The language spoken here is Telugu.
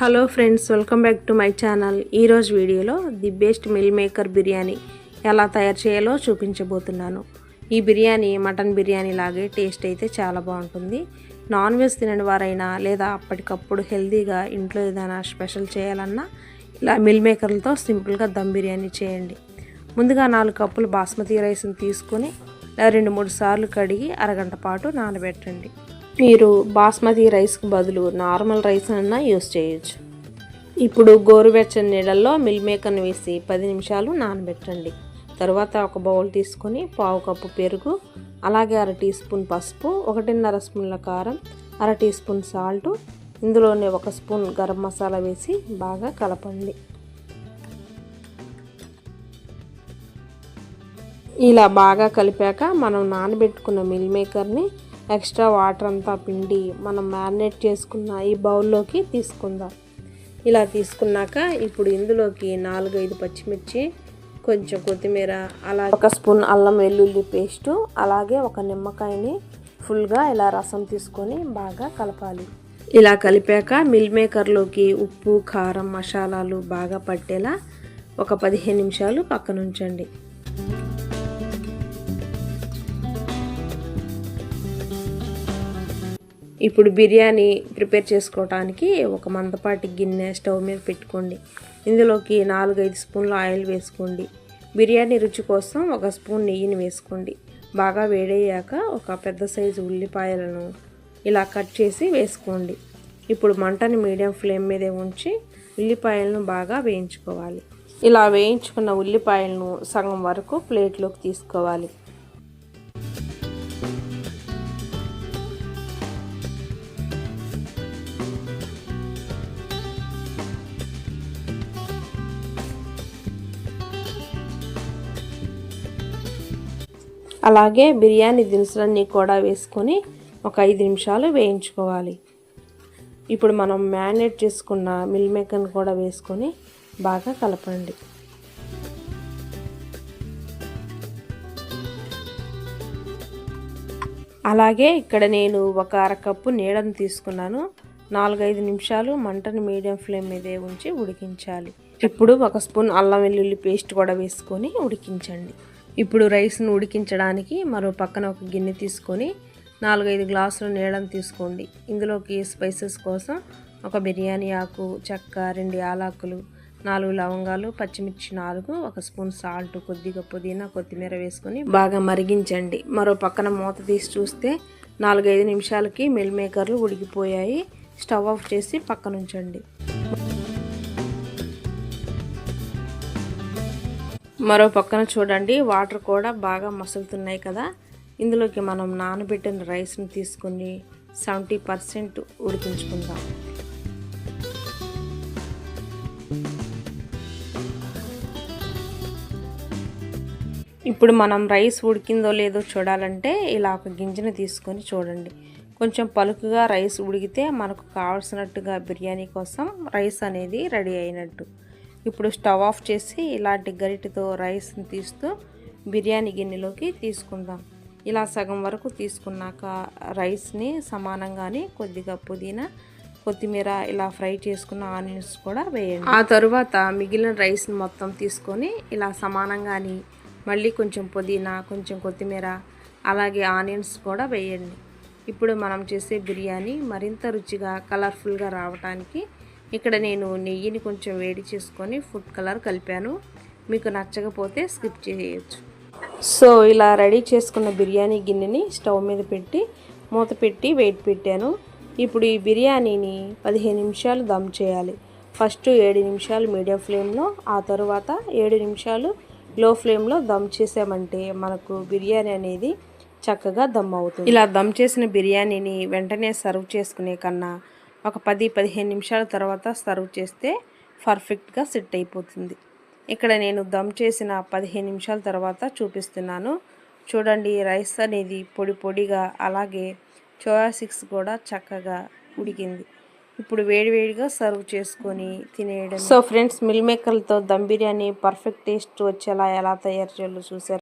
Hello friends welcome back to my channel. ఈరోజు వీడియోలో the best meal maker biryani ఎలా తయారు చేయాలో చూపించబోతున్నాను. ఈ బిర్యానీ మటన్ బిర్యానీ లాగే టేస్ట్ అయితే చాలా బాగుంటుంది. నాన్ వెజ్ తినని వారైనా లేదా అప్పటికప్పుడు హెల్తీగా ఇంట్లో ఏదైనా స్పెషల్ చేయాలన్నా ఇలా మిల్ మేకర్లతో సింపుల్గా దమ్ బిర్యానీ చేయండి. ముందుగా నాలుగు కప్పులు బాస్మతి రైస్ని తీసుకొని రెండు మూడు సార్లు కడిగి అరగంట పాటు నానబెట్టండి. మీరు బాస్మతి రైస్కి బదులు నార్మల్ రైస్ అన్నా యూస్ చేయొచ్చు. ఇప్పుడు గోరువెచ్చని నీళ్ళల్లో మిల్ మేకర్ని వేసి పది నిమిషాలు నానబెట్టండి. తర్వాత ఒక బౌల్ తీసుకొని పావు కప్పు పెరుగు అలాగే అర టీ స్పూన్ పసుపు ఒకటిన్నర స్పూన్ల కారం అర టీ స్పూన్ సాల్ట్ ఇందులోనే ఒక స్పూన్ గరం మసాలా వేసి బాగా కలపండి. ఇలా బాగా కలిపాక మనం నానబెట్టుకున్న మిల్ మేకర్ని ఎక్స్ట్రా వాటర్ అంతా పిండి మనం మ్యారినేట్ చేసుకున్న ఈ బౌల్లోకి తీసుకుందాం. ఇలా తీసుకున్నాక ఇప్పుడు ఇందులోకి నాలుగైదు పచ్చిమిర్చి కొంచెం కొత్తిమీర అలా ఒక స్పూన్ అల్లం వెల్లుల్లి పేస్టు అలాగే ఒక నిమ్మకాయని ఫుల్గా ఇలా రసం తీసుకొని బాగా కలపాలి. ఇలా కలిపాక మిల్ మేకర్లోకి ఉప్పు కారం మసాలాలు బాగా పట్టేలా ఒక పదిహేను నిమిషాలు పక్కనుంచండి. ఇప్పుడు బిర్యానీ ప్రిపేర్ చేసుకోవడానికి ఒక మందపాటి గిన్నె స్టవ్ మీద పెట్టుకోండి. ఇందులోకి నాలుగైదు స్పూన్ల ఆయిల్ వేసుకోండి. బిర్యానీ రుచి కోసం ఒక స్పూన్ నెయ్యిని వేసుకోండి. బాగా వేడయ్యాక ఒక పెద్ద సైజు ఉల్లిపాయలను ఇలా కట్ చేసి వేసుకోండి. ఇప్పుడు మంటని మీడియం ఫ్లేమ్ మీదే ఉంచి ఉల్లిపాయలను బాగా వేయించుకోవాలి. ఇలా వేయించుకున్న ఉల్లిపాయలను సగం వరకు ప్లేట్లోకి తీసుకోవాలి. అలాగే బిర్యానీ దినుసులన్నీ కూడా వేసుకొని ఒక ఐదు నిమిషాలు వేయించుకోవాలి. ఇప్పుడు మనం మ్యారినేట్ చేసుకున్న మిల్ మేకర్ని కూడా వేసుకొని బాగా కలపండి. అలాగే ఇక్కడ నేను ఒక అరకప్పు నీడను తీసుకున్నాను. నాలుగైదు నిమిషాలు మంటను మీడియం ఫ్లేమ్ మీదే ఉంచి ఉడికించాలి. ఇప్పుడు ఒక స్పూన్ అల్లం వెల్లుల్లి పేస్ట్ కూడా వేసుకొని ఉడికించండి. ఇప్పుడు రైస్ను ఉడికించడానికి మరో పక్కన ఒక గిన్నె తీసుకొని నాలుగైదు గ్లాసులు నీళ్ళని తీసుకోండి. ఇందులోకి స్పైసెస్ కోసం ఒక బిర్యానీ ఆకు చెక్క రెండు యాలకులు నాలుగు లవంగాలు పచ్చిమిర్చి నాలుగు ఒక స్పూన్ సాల్ట్ కొద్దిగా పుదీనా కొత్తిమీర వేసుకొని బాగా మరిగించండి. మరో పక్కన మూత తీసి చూస్తే నాలుగైదు నిమిషాలకి మిల్ మేకర్లు ఉడికిపోయాయి. స్టవ్ ఆఫ్ చేసి పక్కనుంచండి. మరో పక్కన చూడండి వాటర్ కూడా బాగా మసులుతున్నాయి కదా. ఇందులోకి మనం నానబెట్టిన రైస్ని తీసుకొని సెవెంటీ పర్సెంట్ ఉడికించుకుందాం. ఇప్పుడు మనం రైస్ ఉడికిందో లేదో చూడాలంటే ఇలా ఒక గింజను తీసుకొని చూడండి. కొంచెం పలుకుగా రైస్ ఉడికితే మనకు కావాల్సినట్టుగా బిర్యానీ కోసం రైస్ అనేది రెడీ అయినట్టు. ఇప్పుడు స్టవ్ ఆఫ్ చేసి ఇలాంటి గరిటెతో రైస్ని తీస్తూ బిర్యానీ గిన్నెలోకి తీసుకుందాం. ఇలా సగం వరకు తీసుకున్నాక రైస్ని సమానంగానే కొద్దిగా పుదీనా కొత్తిమీర ఇలా ఫ్రై చేసుకున్న ఆనియన్స్ కూడా వేయండి. ఆ తరువాత మిగిలిన రైస్ని మొత్తం తీసుకొని ఇలా సమానంగాని మళ్ళీ కొంచెం పుదీనా కొంచెం కొత్తిమీర అలాగే ఆనియన్స్ కూడా వేయండి. ఇప్పుడు మనం చేసే బిర్యానీ మరింత రుచిగా కలర్ఫుల్గా రావడానికి ఇక్కడ నేను నెయ్యిని కొంచెం వేడి చేసుకొని ఫుడ్ కలర్ కలిపాను. మీకు నచ్చకపోతే స్కిప్ చేయవచ్చు సో ఇలా రెడీ చేసుకున్న బిర్యానీ గిన్నెని స్టవ్ మీద పెట్టి మూత పెట్టి వెయిట్ పెట్టాను. ఇప్పుడు ఈ బిర్యానీని పదిహేను నిమిషాలు దమ్ చేయాలి. ఫస్ట్ ఏడు నిమిషాలు మీడియం ఫ్లేమ్లో ఆ తర్వాత ఏడు నిమిషాలు లో ఫ్లేమ్లో దమ్ చేసామంటే మనకు బిర్యానీ అనేది చక్కగా దమ్ అవుతుంది. ఇలా దమ్ చేసిన బిర్యానీని వెంటనే సర్వ్ చేసుకునే కన్నా ఒక పది పదిహేను నిమిషాల తర్వాత సర్వ్ చేస్తే పర్ఫెక్ట్గా సెట్ అయిపోతుంది. ఇక్కడ నేను దమ్ చేసిన పదిహేను నిమిషాల తర్వాత చూపిస్తున్నాను. చూడండి రైస్ అనేది పొడి పొడిగా అలాగే చోయా సిక్స్ కూడా చక్కగా ఉడికింది. ఇప్పుడు వేడివేడిగా సర్వ్ చేసుకొని తినేయడం సో ఫ్రెండ్స్ మిల్ మేకర్లతో దమ్ బిర్యానీ పర్ఫెక్ట్ టేస్ట్ వచ్చేలా ఎలా తయారు చేయాలో చూసారు